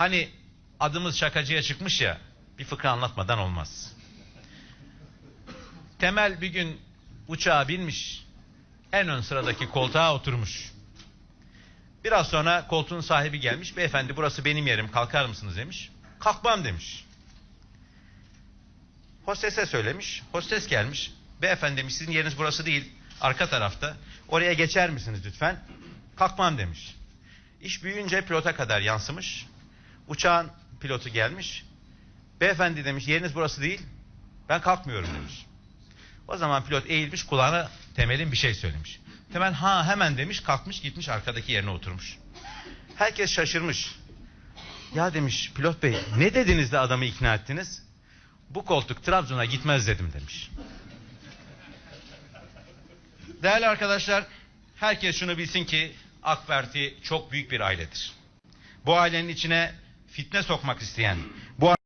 Hani adımız şakacıya çıkmış ya bir fıkra anlatmadan olmaz. Temel bir gün uçağa binmiş. En ön sıradaki koltuğa oturmuş. Biraz sonra koltuğun sahibi gelmiş. Beyefendi burası benim yerim kalkar mısınız demiş. Kalkmam demiş. Hostese söylemiş. Hostes gelmiş. Beyefendi demiş sizin yeriniz burası değil. Arka tarafta. Oraya geçer misiniz lütfen? Kalkmam demiş. İş büyüyünce pilota kadar yansımış. Uçağın pilotu gelmiş. Beyefendi demiş yeriniz burası değil. Ben kalkmıyorum demiş. O zaman pilot eğilmiş kulağına Temel'in bir şey söylemiş. Temel ha hemen demiş kalkmış gitmiş arkadaki yerine oturmuş. Herkes şaşırmış. Ya demiş pilot bey ne dediniz de adamı ikna ettiniz? Bu koltuk Trabzon'a gitmez dedim demiş. Değerli arkadaşlar herkes şunu bilsin ki AK Parti çok büyük bir ailedir. Bu ailenin içine fitne sokmak isteyen, bu